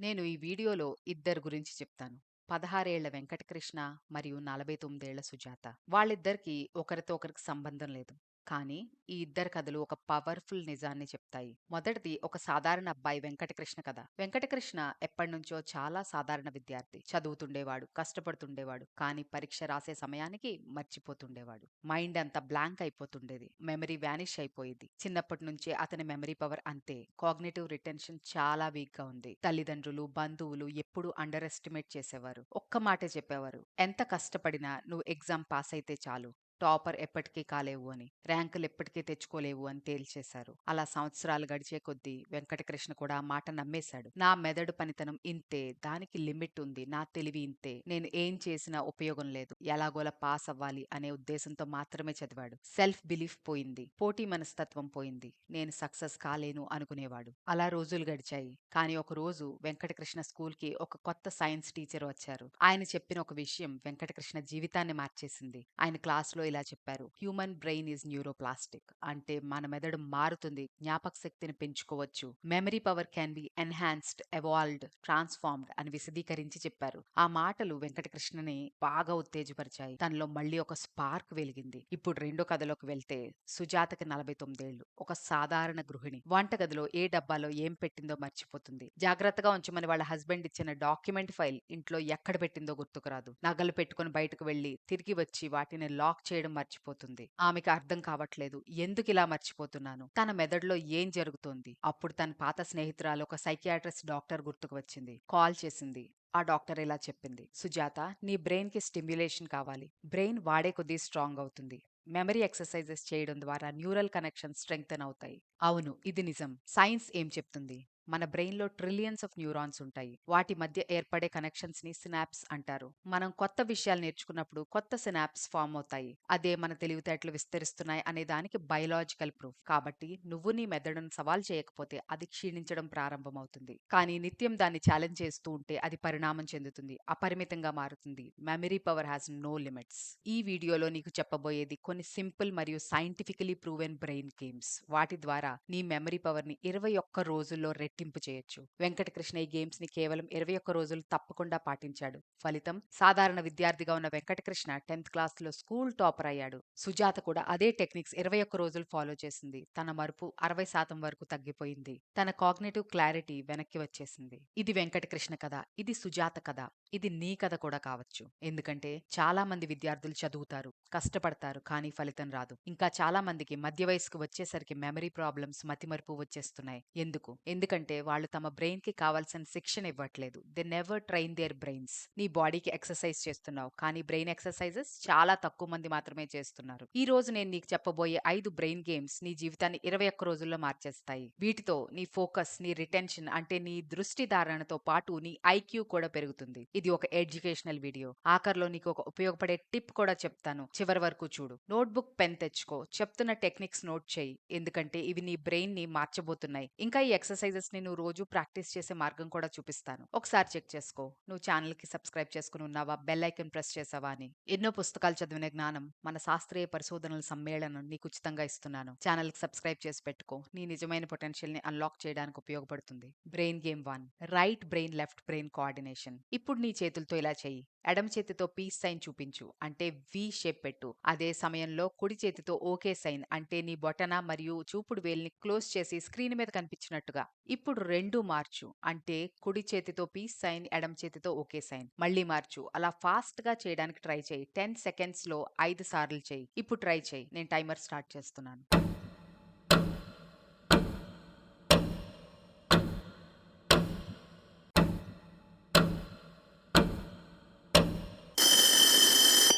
నేను ఈ వీడియోలో ఇద్దరి గురించి చెప్తాను. పదహారేళ్ళ వెంకటకృష్ణ మరియు నలభై తొమ్మిదేళ్ళ సుజాత. వాళ్ళిద్దరికీ ఒకరితో ఒకరికి సంబంధం లేదు. కానీ ఈ ఇద్దరి కథలు ఒక పవర్‌ఫుల్ నిజాన్ని చెప్తాయి. మొదటిది ఒక సాధారణ అబ్బాయి వెంకటకృష్ణ కథ. వెంకటకృష్ణ ఎప్పటినుంచో చాలా సాధారణ విద్యార్థి. చదువుతుండేవాడు, కష్టపడుతుండేవాడు. కానీ పరీక్ష రాసే సమయానికి మర్చిపోతుండేవాడు. మైండ్ అంతా బ్లాంక్ అయిపోతుండేది. మెమరీ వానిష్ అయిపోయేది. చిన్నప్పటి నుంచే అతని మెమరీ పవర్ అంతే. కాగ్నిటివ్ రిటెన్షన్ చాలా వీక్గా ఉంది. తల్లిదండ్రులు, బంధువులు ఎప్పుడూ అండర్ ఎస్టిమేట్ చేసేవారు. ఒక్క మాటే చెప్పేవారు. ఎంత కష్టపడినా నువ్వు ఎగ్జామ్ పాస్ అయితే చాలు. టాపర్ ఎప్పటికీ కాలేవు అని. ర్యాంకులు ఎప్పటికీ తెచ్చుకోలేవు అని తేల్చేశారు. అలా సంవత్సరాలు గడిచే కొద్దీ వెంకటకృష్ణ కూడా ఆ మాట నమ్మేశాడు. నా మెదడు పనితనం ఇంతే. దానికి లిమిట్ ఉంది. నా తెలివి ఇంతే. నేను ఏం చేసినా ఉపయోగం లేదు. ఎలాగోలా పాస్ అవ్వాలి అనే ఉద్దేశంతో మాత్రమే చదివాడు. సెల్ఫ్ బిలీఫ్ పోయింది. పోటీ మనస్తత్వం పోయింది. నేను సక్సెస్ కాలేను అనుకునేవాడు. అలా రోజులు గడిచాయి. కానీ ఒక రోజు వెంకటకృష్ణ స్కూల్‌కి ఒక కొత్త సైన్స్ టీచర్ వచ్చారు. ఆయన చెప్పిన ఒక విషయం వెంకటకృష్ణ జీవితాన్ని మార్చేసింది. ఆయన క్లాస్‌లో ఇలా చెప్పారు. Human brain is neuroplastic. అంటే మన మెదడు మారుతుంది. జ్ఞాపక శక్తిని పెంచుకోవచ్చు. Memory power can be enhanced, evolved, transformed అని విశదీకరించి చెప్పారు. ఆ మాటలు వెంకటకృష్ణని బాగా ఉత్తేజపరిచాయి. తనలో మళ్ళీ ఒక స్పార్క్ వెలిగింది. ఇప్పుడు రెండో కథలోకి వెళ్తే సుజాతకి నలభై తొమ్మిదేళ్ళు ఒక సాధారణ గృహిణి. వంటగదిలో ఏ డబ్బాలో ఏం పెట్టిందో మర్చిపోతుంది. జాగ్రత్తగా ఉంచమని వాళ్ళ హస్బెండ్ ఇచ్చిన డాక్యుమెంట్ ఫైల్ ఇంట్లో ఎక్కడ పెట్టిందో గుర్తుకురాదు. నగలు పెట్టుకుని బయటకు వెళ్ళి తిరిగి వచ్చి వాటిని లాక్ చేయడం మర్చిపోతుంది. ఆమెకి అర్థం కావట్లేదు. ఎందుకిలా మర్చిపోతున్నాను? తన మెదడులో ఏం జరుగుతోంది? అప్పుడు తన పాత స్నేహితురాలు ఒక సైకియాట్రిస్ట్ డాక్టర్ గుర్తుకు వచ్చింది. కాల్ చేసింది. ఆ డాక్టర్ ఇలా చెప్పింది. సుజాత నీ బ్రెయిన్కి స్టిమ్యులేషన్ కావాలి. బ్రెయిన్ వాడే కొద్దీ స్ట్రాంగ్ అవుతుంది. మెమరీ ఎక్సర్‌సైజెస్ చేయడం ద్వారా న్యూరల్ కనెక్షన్ స్ట్రెంగ్తన్ అవుతాయి. అవును ఇది నిజం. సైన్స్ ఏం చెప్తుంది? మన బ్రెయిన్‌లో ట్రిలియన్స్ ఆఫ్ న్యూరాన్స్ ఉంటాయి. వాటి మధ్య ఏర్పడే కనెక్షన్స్ని సినాప్స్ అంటారు. మనం కొత్త విషయాలు నేర్చుకున్నప్పుడు కొత్త సినాప్స్ ఫార్మ్ అవుతాయి. అదే మన తెలివితేటలు విస్తరిస్తున్నాయి అనే దానికి బయలాజికల్ ప్రూఫ్. కాబట్టి నువ్వు నీ మెదడును సవాల్ చేయకపోతే అది క్షీణించడం ప్రారంభమవుతుంది. కానీ నిత్యం దాన్ని ఛాలెంజ్ చేస్తూ ఉంటే అది పరిణామం చెందుతుంది. అపరిమితంగా మారుతుంది. Memory power has no limits. ఈ వీడియోలో నీకు చెప్పబోయేది కొన్ని సింపుల్ మరియు సైంటిఫికలీ ప్రూవెన్ బ్రెయిన్ గేమ్స్. వాటి ద్వారా నీ మెమరీ పవర్ని ఇరవై ఒక్క రోజుల్లో రెట్టింపు చేయొచ్చు. వెంకటకృష్ణ ఈ గేమ్స్‌ని కేవలం 21 రోజులు తప్పకుండా పాటించాడు. ఫలితం సాధారణ విద్యార్థిగా ఉన్న వెంకటకృష్ణ 10థ్ క్లాస్‌లో స్కూల్ టాపర్ అయ్యాడు. సుజాత కూడా అదే టెక్నిక్స్ 21 రోజులు ఫాలో చేసింది. తన మరుపు 60% వరకు తగ్గిపోయింది. తన కాగ్నేటివ్ క్లారిటీ వెనక్కి వచ్చేసింది. ఇది వెంకటకృష్ణ కథ. ఇది సుజాత కథ. ఇది నీ కథ కూడా కావచ్చు. ఎందుకంటే చాలా మంది విద్యార్థులు చదువుతారు, కష్టపడతారు కానీ ఫలితం రాదు. ఇంకా చాలా మందికి మధ్య వయసుకు వచ్చేసరికి మెమరీ ప్రాబ్లమ్స్, మతిమరుపు వచ్చేస్తున్నాయి. ఎందుకు? ఎందుకంటే వాళ్ళు తమ బ్రెయిన్కి కావాల్సిన శిక్షణ ఇవ్వట్లేదు. They never train their brains. నీ బాడీకి ఎక్సర్‌సైజ్ చేస్తున్నావు. కానీ బ్రెయిన్ ఎక్సర్‌సైజెస్ చాలా తక్కువ మంది మాత్రమే చేస్తున్నారు. ఈ రోజు నేను నీకు చెప్పబోయే ఐదు బ్రెయిన్ గేమ్స్ నీ జీవితాన్ని 21 రోజుల్లో మార్చేస్తాయి. వీటితో నీ ఫోకస్, నీ రిటెన్షన్ అంటే నీ దృష్టి ధారణతో పాటు నీ ఐక్యూ కూడా పెరుగుతుంది. ఇది ఒక ఎడ్యుకేషనల్ వీడియో. ఆఖర్లో నీకు ఒక ఉపయోగపడే టిప్ కూడా చెప్తాను. చివరి వరకు చూడు. నోట్‌బుక్, పెన్ తెచ్చుకో. చెప్తున్న టెక్నిక్స్ నోట్ చెయ్యి. ఎందుకంటే ఇవి నీ బ్రెయిన్‌ని మార్చబోతున్నాయి. ఇంకా ఈ ఎక్సర్‌సైజెస్‌ని నువ్వు రోజు ప్రాక్టీస్ చేసే మార్గం కూడా చూపిస్తాను. ఒకసారి చెక్ చేసుకో. నువ్వు ఛానల్కి సబ్స్క్రైబ్ చేసుకుని ఉన్నావా? బెల్ ఐకన్ ప్రెస్ చేశావా అని. ఎన్నో పుస్తకాలు చదివిన జ్ఞానం మన శాస్త్రీయ పరిశోధనల సమ్మేళనం నీకు ఉచితంగా ఇస్తున్నాను. ఛానెల్‌కి సబ్స్క్రైబ్ చేసి పెట్టుకో. నీ నిజమైన పొటెన్షియల్‌ని అన్‌లాక్ చేయడానికి ఉపయోగపడుతుంది. Brain game one right brain, left brain coordination. ఇప్పుడు నీ నీ చేతులతో ఇలా చెయ్యి. ఎడమ చేతితో పీస్ సైన్ చూపించు. అంటే వి షేప్ పెట్టు. అదే సమయంలో కుడి చేతితో ఓకే సైన్ అంటే నీ బొటన మరియు చూపుడు వేల్ని క్లోజ్ చేసి స్క్రీన్ మీద కనిపించినట్టుగా. ఇప్పుడు రెండు మార్చు. అంటే కుడి చేతితో పీస్ సైన్, ఎడమ చేతితో ఓకే సైన్. మళ్ళీ మార్చు. అలా ఫాస్ట్‌గా చేయడానికి ట్రై చెయ్యి. 10 సెకండ్స్‌లో ఐదు సార్లు చెయ్యి. ఇప్పుడు ట్రై చెయ్యి. నేను టైమర్ స్టార్ట్ చేస్తున్నాను.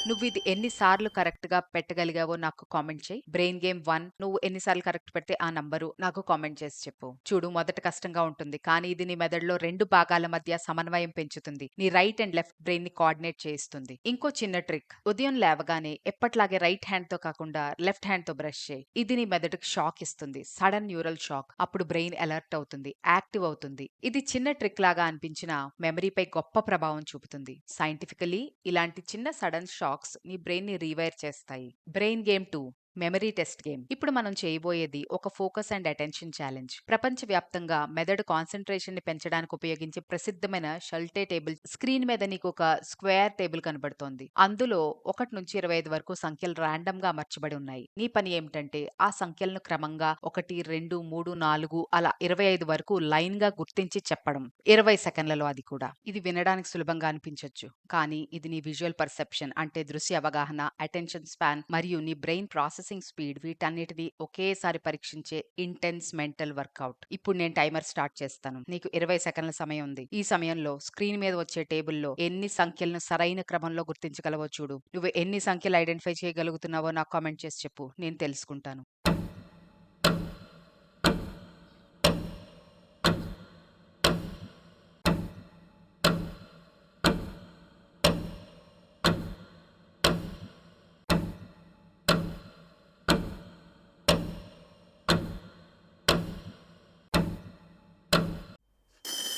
నువ్వు ఇది ఎన్నిసార్లు కరెక్ట్గా పెట్టగలిగావో నాకు కామెంట్ చేయి బ్రెయిన్ గేమ్ వన్ నువ్వు ఎన్నిసార్లు కరెక్ట్ పెడితే ఆ నంబరు నాకు కామెంట్ చేసి చెప్పు. చూడు మొదట కష్టంగా ఉంటుంది. కానీ ఇది నీ మెదడులో రెండు భాగాల మధ్య సమన్వయం పెంచుతుంది. నీ రైట్ అండ్ లెఫ్ట్ బ్రెయిన్ని కోఆర్డినేట్ చేయిస్తుంది. ఇంకో చిన్న ట్రిక్. ఉదయం లేవగానే ఎప్పట్లాగే రైట్ హ్యాండ్తో కాకుండా లెఫ్ట్ హ్యాండ్తో బ్రష్ చేయి ఇది నీ మెదడుకు షాక్ ఇస్తుంది. Sudden neural shock. అప్పుడు బ్రెయిన్ అలర్ట్ అవుతుంది. యాక్టివ్ అవుతుంది. ఇది చిన్న ట్రిక్ లాగా అనిపించినా మెమరీపై గొప్ప ప్రభావం చూపుతుంది. సైంటిఫికలీ ఇలాంటి చిన్న సడన్ షాక్ షాక్స్ నీ బ్రెయిన్‌ని రీవైర్ చేస్తాయి. Brain game two memory test game. ఇప్పుడు మనం చేయబోయేది ఒక ఫోకస్ అండ్ అటెన్షన్ ఛాలెంజ్. ప్రపంచవ్యాప్తంగా మెదడు కాన్సన్ట్రేషన్ని పెంచడానికి ఉపయోగించే ప్రసిద్ధమైన షల్టే టేబుల్ స్క్రీన్ మీద నీకు ఒక స్క్వేర్ టేబుల్ కనబడుతోంది. అందులో ఒకటి నుంచి ఇరవై ఐదు వరకు సంఖ్యలు ర్యాండమ్గా అమర్చబడి ఉన్నాయి. నీ పని ఏమిటంటే ఆ సంఖ్యలను క్రమంగా ఒకటి రెండు మూడు నాలుగు అలా ఇరవై ఐదు వరకు లైన్గా గుర్తించి చెప్పడం. ఇరవై సెకండ్లలో అది కూడా. ఇది వినడానికి సులభంగా అనిపించవచ్చు కానీ ఇది నీ విజువల్ పర్సెప్షన్ అంటే దృశ్య అవగాహన అటెన్షన్ స్పాన్ మరియు నీ బ్రెయిన్ ప్రాసెసింగ్ స్పీడ్ వీటన్నిటిది ఒకేసారి పరీక్షించే ఇంటెన్స్ మెంటల్ వర్కౌట్. ఇప్పుడు నేను టైమర్ స్టార్ట్ చేస్తాను. నీకు ఇరవై సెకండ్ల సమయం ఉంది. ఈ సమయంలో స్క్రీన్ మీద వచ్చే టేబుల్లో ఎన్ని సంఖ్యలను సరైన క్రమంలో గుర్తించగలవో చూడు. నువ్వు ఎన్ని సంఖ్యలు ఐడెంటిఫై చేయగలుగుతున్నావో నాకు కామెంట్ చేసి చెప్పు. నేను తెలుసుకుంటాను.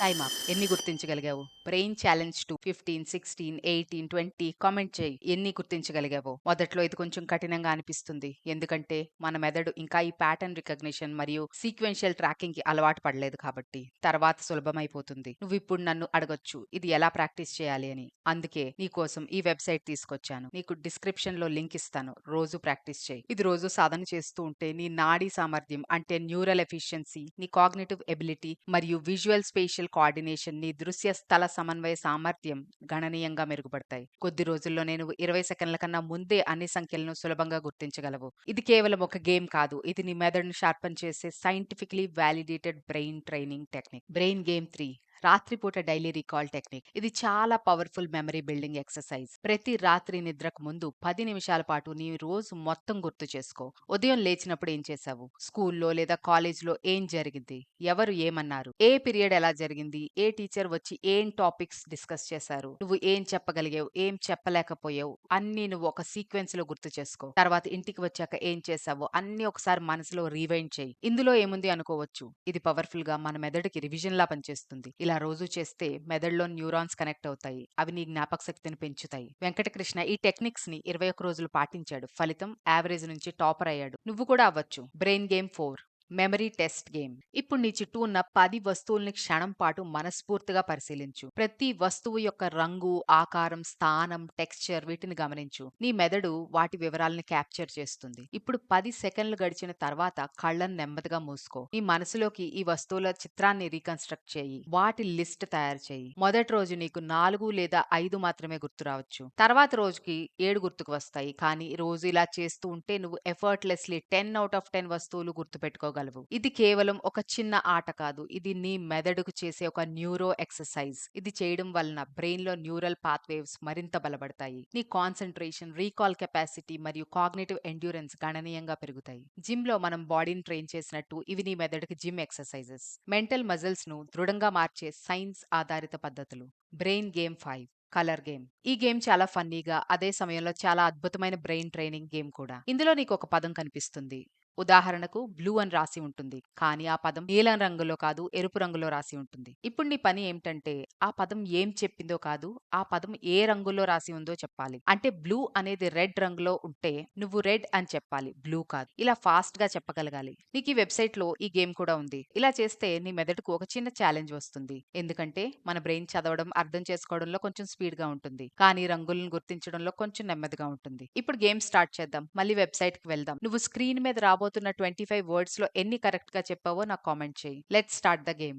టైమ్? అప్ ఎన్ని గుర్తించగలిగావు? Brain challenge two fifteen sixteen eighteen twenty comment చేయి. ఎన్ని గుర్తించగలిగావో. మొదట్లో ఇది కొంచెం కఠినంగా అనిపిస్తుంది. ఎందుకంటే మన మెదడు ఇంకా ఈ ప్యాటర్న్ రికగ్నిషన్ మరియు సీక్వెన్షియల్ ట్రాకింగ్కి అలవాటు పడలేదు కాబట్టి. తర్వాత సులభమైపోతుంది. నువ్వు ఇప్పుడు నన్ను అడగొచ్చు. ఇది ఎలా ప్రాక్టీస్ చేయాలి అని. అందుకే నీ కోసం ఈ వెబ్సైట్ తీసుకొచ్చాను. నీకు డిస్క్రిప్షన్లో లింక్ ఇస్తాను. రోజు ప్రాక్టీస్ చేయి. ఇది రోజు సాధన చేస్తూ ఉంటే నీ నాడీ సామర్థ్యం అంటే న్యూరల్ ఎఫిషియన్సీ నీ కాగ్నిటివ్ ఎబిలిటీ మరియు విజువల్ స్పేషియల్ కోఆర్డినేషన్ నీ దృశ్య స్థల సమన్వయ సామర్థ్యం గణనీయంగా మెరుగుపడతాయి. కొద్ది రోజుల్లోనే నువ్వు ఇరవై సెకండ్ల కన్నా ముందే అన్ని సంఖ్యలను సులభంగా గుర్తించగలవు. ఇది కేవలం ఒక గేమ్ కాదు. ఇది నీ మెదడును షార్పన్ చేసే scientifically validated brain training technique. Brain game three. రాత్రిపూట డైలీ రికాల్ టెక్నిక్. ఇది చాలా పవర్ఫుల్ మెమరీ బిల్డింగ్ ఎక్సర్సైజ్. ప్రతి రాత్రి నిద్రకు ముందు పది నిమిషాల పాటు నీ రోజు మొత్తం గుర్తు చేసుకో. ఉదయం లేచినప్పుడు ఏం చేశావు? స్కూల్లో లేదా కాలేజ్లో ఏం జరిగింది? ఎవరు ఏమన్నారు? ఏ పీరియడ్ ఎలా జరిగింది? ఏ టీచర్ వచ్చి ఏం టాపిక్స్ డిస్కస్ చేశారు? నువ్వు ఏం చెప్పగలిగావు? ఏం చెప్పలేకపోయావు? అన్ని నువ్వు ఒక సీక్వెన్స్లో గుర్తు చేసుకో. తర్వాత ఇంటికి వచ్చాక ఏం చేసావో అన్ని ఒకసారి మనసులో రీవైండ్ చేయి. ఇందులో ఏముంది అనుకోవచ్చు? ఇది పవర్ఫుల్గా మన మెదడుకి రివిజన్ లా పనిచేస్తుంది. ఇలా రోజు చేస్తే మెదడులో న్యూరాన్స్ కనెక్ట్ అవుతాయి. అవి నీ జ్ఞాపక శక్తిని పెంచుతాయి. వెంకటకృష్ణ ఈ టెక్నిక్స్ని ఇరవై ఒక్క రోజులు పాటించాడు. ఫలితం యావరేజ్ నుంచి టాపర్ అయ్యాడు. నువ్వు కూడా అవ్వచ్చు. Brain game four. Memory test game. ఇప్పుడు నీ చుట్టూ ఉన్న పది వస్తువుల్ని క్షణం పాటు మనస్ఫూర్తిగా పరిశీలించు. ప్రతి వస్తువు యొక్క రంగు ఆకారం స్థానం టెక్స్చర్ వీటిని గమనించు. నీ మెదడు వాటి వివరాలను క్యాప్చర్ చేస్తుంది. ఇప్పుడు పది సెకండ్లు గడిచిన తర్వాత కళ్ళను నెమ్మదిగా మూసుకో. నీ మనసులోకి ఈ వస్తువుల చిత్రాన్ని రీకన్స్ట్రక్ట్ చేయి. వాటి లిస్ట్ తయారు చేయి. మొదటి రోజు నీకు నాలుగు లేదా ఐదు మాత్రమే గుర్తు రావచ్చు. తర్వాత రోజుకి ఏడు గుర్తుకు వస్తాయి. కానీ రోజు ఇలా చేస్తూ ఉంటే నువ్వు effortlessly ten out of ten వస్తువులు గుర్తు చేయగలవు. ఇది కేవలం ఒక చిన్న ఆట కాదు. ఇది నీ మెదడుకు చేసే ఒక న్యూరో ఎక్సర్సైజ్. ఇది చేయడం వలన బ్రెయిన్లో న్యూరల్ పాత్వేవ్స్ మరింత బలపడతాయి. నీ కాన్సన్ట్రేషన్ రీకాల్ కెపాసిటీ మరియు కాగ్నేటివ్ ఎండ్యూరెన్స్ గణనీయంగా పెరుగుతాయి. జిమ్లో మనం బాడీని ట్రైన్ చేసినట్టు ఇవి నీ మెదడుకి జిమ్ ఎక్సర్సైజెస్. మెంటల్ మజిల్స్ను దృఢంగా మార్చే సైన్స్ ఆధారిత పద్ధతులు. Brain game five colour game. ఈ గేమ్ చాలా ఫన్నీగా అదే సమయంలో చాలా అద్భుతమైన బ్రెయిన్ ట్రైనింగ్ గేమ్ కూడా. ఇందులో నీకు ఒక పదం కనిపిస్తుంది. ఉదాహరణకు బ్లూ అని రాసి ఉంటుంది. కానీ ఆ పదం నీలం రంగులో కాదు ఎరుపు రంగులో రాసి ఉంటుంది. ఇప్పుడు నీ పని ఏమిటంటే ఆ పదం ఏం చెప్పిందో కాదు ఆ పదం ఏ రంగులో రాసి ఉందో చెప్పాలి. అంటే బ్లూ అనేది రెడ్ రంగులో ఉంటే నువ్వు రెడ్ అని చెప్పాలి. బ్లూ కాదు. ఇలా ఫాస్ట్గా చెప్పగలగాలి. నీకు ఈ వెబ్సైట్లో ఈ గేమ్ కూడా ఉంది. ఇలా చేస్తే నీ మెదడుకు ఒక చిన్న ఛాలెంజ్ వస్తుంది. ఎందుకంటే మన బ్రెయిన్ చదవడం అర్థం చేసుకోవడంలో కొంచెం స్పీడ్గా ఉంటుంది. కానీ రంగులను గుర్తించడంలో కొంచెం నెమ్మదిగా ఉంటుంది. ఇప్పుడు గేమ్ స్టార్ట్ చేద్దాం. మళ్ళీ వెబ్సైట్కి వెళ్దాం. నువ్వు స్క్రీన్ మీద రాబో రాబోతున్న ట్వంటీ ఫైవ్ వర్డ్స్లో ఎన్ని కరెక్ట్గా చెప్పావో నాకు కామెంట్ చేయి. Let start the game.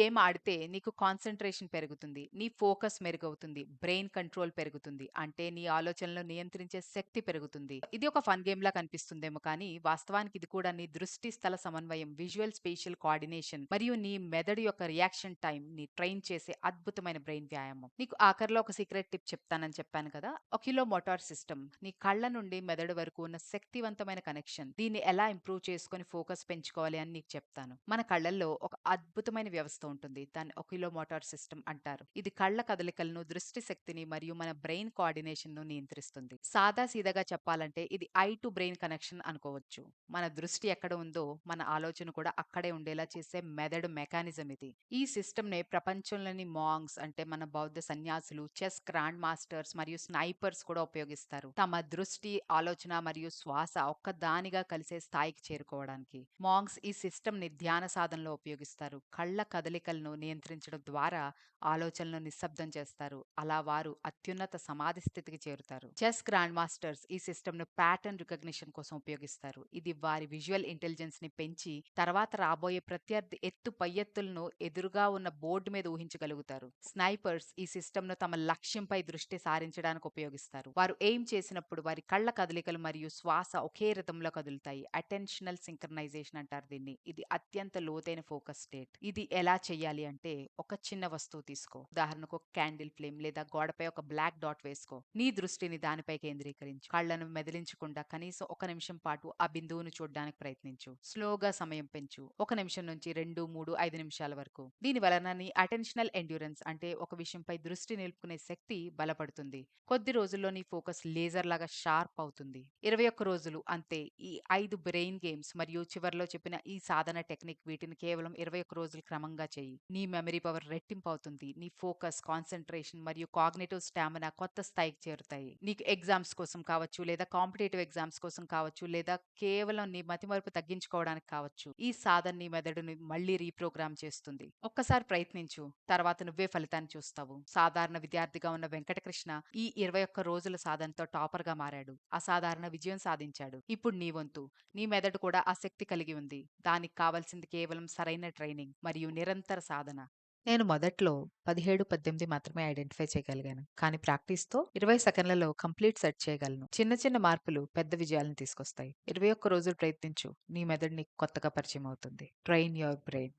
Game ఆడితే నీకు కాన్సన్ట్రేషన్ పెరుగుతుంది నీ ఫోకస్ మెరుగవుతుంది బ్రెయిన్ కంట్రోల్ పెరుగుతుంది అంటే నీ ఆలోచనలు నియంత్రించే శక్తి పెరుగుతుంది. ఇది ఒక ఫన్ గేమ్ లా కనిపిస్తుందేమో కానీ వాస్తవానికి ఇది కూడా నీ దృష్టి స్థల సమన్వయం విజువల్ స్పేషియల్ కోఆర్డినేషన్ మరియు నీ మెదడు యొక్క రియాక్షన్ టైం ని ట్రైన్ చేసే అద్భుతమైన బ్రెయిన్ వ్యాయామం. నీకు ఆఖరిలో ఒక సీక్రెట్ టిప్ చెప్తానని చెప్పాను కదా ఒకిలో మోటార్ సిస్టమ్. నీ కళ్ళ నుండి మెదడు వరకు ఉన్న శక్తివంతమైన కనెక్షన్. దీన్ని ఎలా ఇంప్రూవ్ చేసుకొని ఫోకస్ పెంచుకోవాలి అని నీకు చెప్తాను. మన కళ్ళల్లో ఒక అద్భుతమైన వ్యవస్థ ఉంటుంది. దాన్ని ఒకిలోమోటార్ సిస్టమ్ అంటారు. ఇది కళ్ళ కదలికలను, దృష్టి శక్తిని మరియు మన బ్రెయిన్ కోఆర్డినేషన్ను నియంత్రిస్తుంది. సాదా సీదాగా చెప్పాలంటే ఇది ఐ టు బ్రెయిన్ కనెక్షన్ అనుకోవచ్చు. మన దృష్టి ఎక్కడ ఉందో మన ఆలోచన కూడా అక్కడే ఉండేలా చేసే మెదడు మెకానిజం ఇది. ఈ సిస్టమ్‌నే ప్రపంచంలోని మాంగ్స్ అంటే మన బౌద్ధ సన్యాసులు, చెస్ గ్రాండ్ మాస్టర్స్ మరియు స్నైపర్స్ కూడా ఉపయోగిస్తారు. తమ దృష్టి, ఆలోచన మరియు శ్వాస ఒక్కదానిగా కలిసే స్థాయికి చేరుకోవడానికి. మాంగ్స్ ఈ సిస్టమ్‌ని ధ్యాన సాధనలో ఉపయోగిస్తారు. కళ్ళ కదలికలను నియంత్రించడం ద్వారా ఆలోచనలను నిశ్శబ్దం చేస్తారు. అలా వారు అత్యున్నత సమాధి స్థితికి చేరుతారు. చెస్ గ్రాండ్ మాస్టర్స్ ఈ సిస్టమ్‌ను ప్యాటర్న్ రికగ్నిషన్ కోసం ఉపయోగిస్తారు. ఇది వారి విజువల్ ఇంటెలిజెన్స్ని పెంచి తర్వాత రాబోయే ప్రత్యర్థి ఎత్తు పై ఎత్తులను ఎదురుగా ఉన్న బోర్డు మీద ఊహించగలుగుతారు. స్నైపర్స్ ఈ సిస్టమ్‌ను తమ లక్ష్యంపై దృష్టి సారించడానికి ఉపయోగిస్తారు. వారు ఎయిమ్ చేసినప్పుడు వారి కళ్ళ కదలికలు మరియు శ్వాస ఒకే రిథంలో కదులుతాయి. అటెన్షనల్ సింక్రనైజేషన్ అంటారు దీన్ని. ఇది అత్యంత లోతైన ఫోకస్ స్టేట్. ఇది ఎలా చేయాలి అంటే ఒక చిన్న వస్తువు తీసుకో. ఉదాహరణకు ఒక క్యాండిల్ ఫ్లేమ్ లేదా గోడపై ఒక బ్లాక్ డాట్ వేసుకో. నీ దృష్టిని దానిపై కేంద్రీకరించు. కళ్ళను మెదిలించకుండా కనీసం ఒక నిమిషం పాటు ఆ బిందువును చూడడానికి ప్రయత్నించు. స్లోగా సమయం పెంచు. ఒక నిమిషం నుంచి 2, 3, 5 నిమిషాల వరకు. దీని వలన నీ అటెన్షనల్ ఎండ్యూరెన్స్ అంటే ఒక విషయంపై దృష్టి నిలుపుకునే శక్తి బలపడుతుంది. కొద్ది రోజుల్లో నీ ఫోకస్ లేజర్ లాగా షార్ప్ అవుతుంది. 21 రోజులు అంతే. ఈ ఐదు బ్రెయిన్ గేమ్స్ మరియు చివర్లో చెప్పిన ఈ సాధన టెక్నిక్ వీటిని కేవలం 21 రోజులు క్రమంగా చెయ్యి. నీ మెమరీ పవర్ రెట్టింపు అవుతుంది. నీ ఫోకస్, కాన్సన్ట్రేషన్ మరియు కాగ్నేటివ్ స్టామినా కొత్త స్థాయికి చేరుతాయి. నీకు ఎగ్జామ్స్ కోసం కావచ్చు, లేదా కాంపిటేటివ్ ఎగ్జామ్స్ కోసం కావచ్చు, లేదా కేవలం నీ మతిమరుపు తగ్గించుకోవడానికి కావచ్చు. ఈ సాధన నీ మెదడుని మళ్ళీ రీప్రోగ్రామ్ చేస్తుంది. ఒక్కసారి ప్రయత్నించు. తర్వాత నువ్వే ఫలితాన్ని చూస్తావు. సాధారణ విద్యార్థిగా ఉన్న వెంకటకృష్ణ ఈ 21 రోజుల సాధనతో టాపర్గా మారాడు. అసాధారణ విజయం సాధించాడు. ఇప్పుడు నీ వంతు. నీ మెదడు కూడా ఆ శక్తి కలిగి ఉంది. దానికి కావాల్సింది కేవలం సరైన ట్రైనింగ్ మరియు నిరంతర సాధన. నేను మొదట్లో 17, 18 మాత్రమే ఐడెంటిఫై చేయగలిగాను. కానీ ప్రాక్టీస్‌తో 20 సెకన్లలో కంప్లీట్ సెట్ చేయగలను. చిన్న చిన్న మార్పులు పెద్ద విజయాలను తీసుకొస్తాయి. 21 రోజులు ప్రయత్నించు. నీ మెదడుని కొత్తగా పరిచయం అవుతుంది. Train your brain.